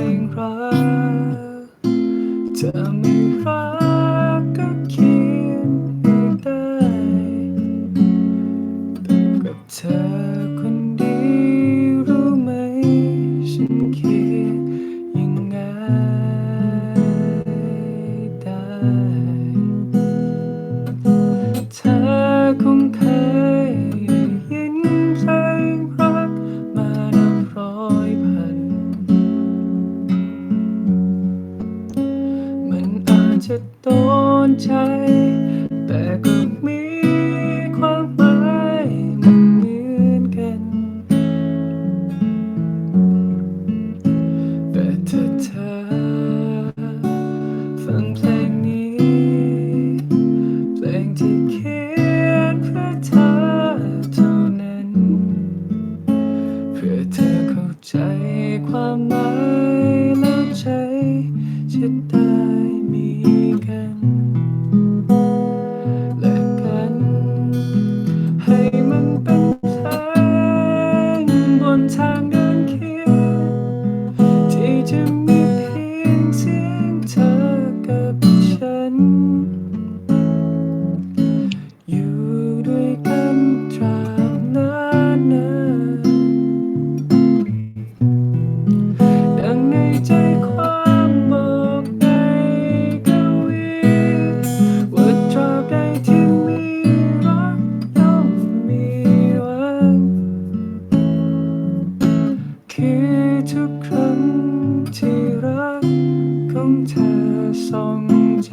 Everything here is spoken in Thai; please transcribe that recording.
ลงรักถ้ไม่รักก็คิดไม่ได้กับเธอคนดีรู้ไหม ฉันคิดยังไงได้ จะโดนใจ แต่ก็มีความหมายมันเหมือนกัน แต่ถ้าเธอฟังเพลงนี้ เพลงที่เขียนเพื่อเธอเท่านั้น เพื่อเธอเข้าใจความหมายแล้วใจจะได้ ทีทุกครั้งที่รักของเธอส่องใจ